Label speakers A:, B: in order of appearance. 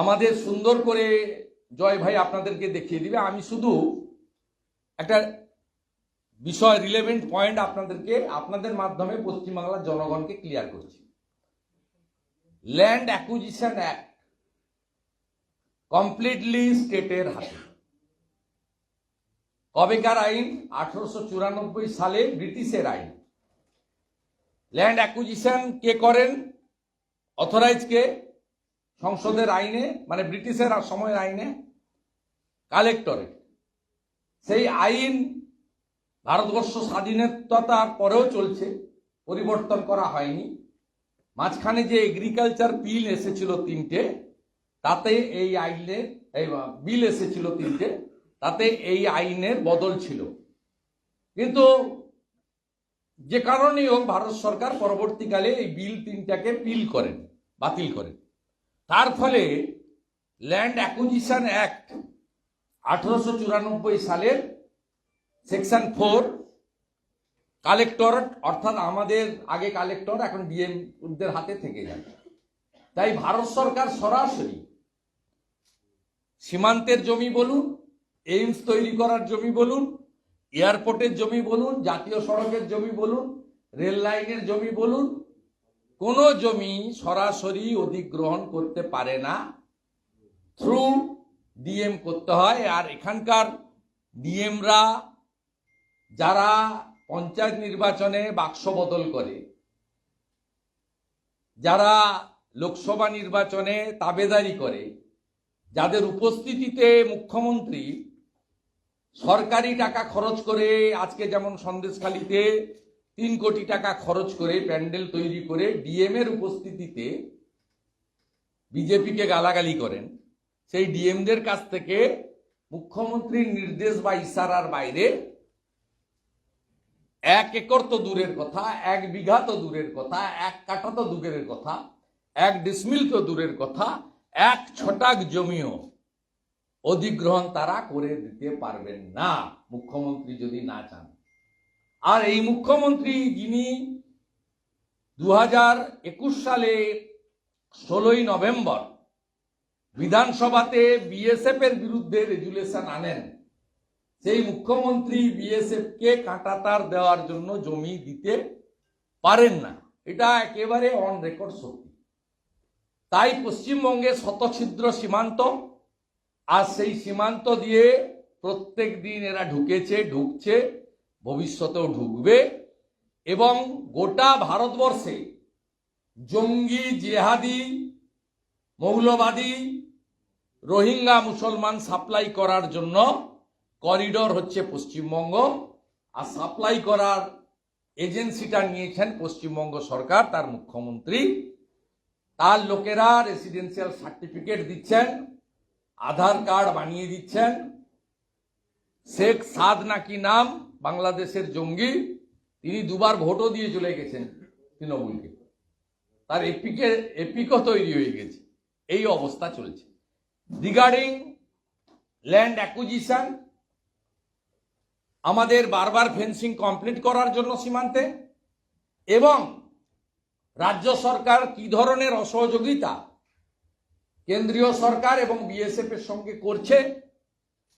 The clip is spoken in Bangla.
A: আমাদের সুন্দর করে জয় ভাই আপনাদেরকে দেখিয়ে দিবে। আমি শুধু একটা বিষয় রিলেভেন্ট পয়েন্ট আপনাদেরকে আপনাদের মাধ্যমে পশ্চিমবাংলার জনগণকে ক্লিয়ার করছি। ল্যান্ড অ্যাকুইজিশন অ্যাক্ট কমপ্লিটলি স্টেটের হাতে। কবেকার আইন? আঠারোশো চুরানব্বই সালে ব্রিটিশের আইন। ল্যান্ড অ্যাকুইজিশন কে করেন? অথরাইজ কে? সংসদের আইনে মানে ব্রিটিশের সময়ের আইনে কালেক্টরেট সেই আইন ভারতবর্ষ স্বাধীনতার পরেও চলছে, পরিবর্তন করা হয়নি। মাঝখানে যে এগ্রিকালচার বিল এসেছিল তিনটে, তাতে এই আইনের এই বিল এসেছিল তিনটে, তাতে এই আইনের বদল ছিল। কিন্তু যে কারণেই হোক, ভারত সরকার পরবর্তীকালে এই বিল তিনটাকে পিল করেন, বাতিল করেন। তার ফলে ল্যান্ড অ্যাকুইজিশন অ্যাক্ট আঠারোশো চুরানব্বই সালের সেকশন ফোর কালেক্টর অর্থাৎ আমাদের আগে কালেক্টর এখন ডিএমদের হাতে থেকে যায়। তাই ভারত সরকার সরাসরি সীমান্তের জমি বলুন এইমস তৈরি করার জমি বলুন এয়ারপোর্টের জমি বলুন, জাতীয় সড়কের জমি বলুন, রেল লাইনের জমি বলুন কোনো জমি সরাসরি অধিগ্রহণ করতে পারে না। থ্রু ডিএম করতে হয় আর এখানকার ডিএমরা যারা পঞ্চায়েত নির্বাচনে বাক্স বদল করে, যারা লোকসভা নির্বাচনে তাবেদারি করে, যাদের উপস্থিতিতে মুখ্যমন্ত্রী সরকারি টাকা খরচ করে আজকে যেমন সন্দেশখালিতে তিন কোটি টাকা খরচ করে প্যান্ডেল তৈরি করে ডিএম এর উপস্থিতিতে বিজেপিকে গালাগালি করেন। সেই ডিএমদের কাছ থেকে মুখ্যমন্ত্রীর নির্দেশ বা ইশারার বাইরে এক একর তো দূরের কথা, এক বিঘা তো দূরের কথা, এক কাঠা তো দূরের কথা, এক ডিসমিল তো দূরের কথা, এক ছটাক জমিও অধিগ্রহণ তারা করে দিতে পারবেন না, মুখ্যমন্ত্রী যদি না চান। আর এই মুখ্যমন্ত্রী যিনি দু একুশ সালে ষোলোই নভেম্বর বিধানসভাতে বিএসএফ এর বিরুদ্ধে রেজুলেশন আনেন, সেই মুখ্যমন্ত্রী বিএসএফ কে কাঁটাতার দেওয়ার জন্য জমি দিতে পারেন না। এটা একেবারে অন রেকর্ড সত্যি। তাই পশ্চিমবঙ্গে শতছিদ্র সীমান্ত, আর সেই সীমান্ত দিয়ে প্রত্যেক দিন এরা ঢুকেছে, ঢুকছে। ভবিষ্যতেও ঢুকবে এবং গোটা ভারতবর্ষে জঙ্গি, জেহাদি, মৌলবাদী, রোহিঙ্গা, মুসলমান সাপ্লাই করার জন্য করিডোর হচ্ছে পশ্চিমবঙ্গ। আর সাপ্লাই করার এজেন্সিটা নিয়েছেন পশ্চিমবঙ্গ সরকার, তার মুখ্যমন্ত্রী। তার লোকেরা রেসিডেন্সিয়াল সার্টিফিকেট দিচ্ছেন, আধার কার্ড বানিয়ে দিচ্ছেন। শেখ সাদ নাকি নাম বাংলাদেশের জঙ্গি, তিনি দুবার ভোটও দিয়ে চলে গেছেন তৃণমূলকে। তার এপিকে, এপিকও তৈরি হয়ে গেছে। এই অবস্থা চলছে। রিগার্ডিং ল্যান্ড অ্যাকুজিশন আমাদের বারবার ফেন্সিং কমপ্লিট করার জন্য সীমান্তে এবং রাজ্য সরকার কি ধরনের অসহযোগিতা কেন্দ্রীয় সরকার এবং বিএসএফ এর সঙ্গে করছে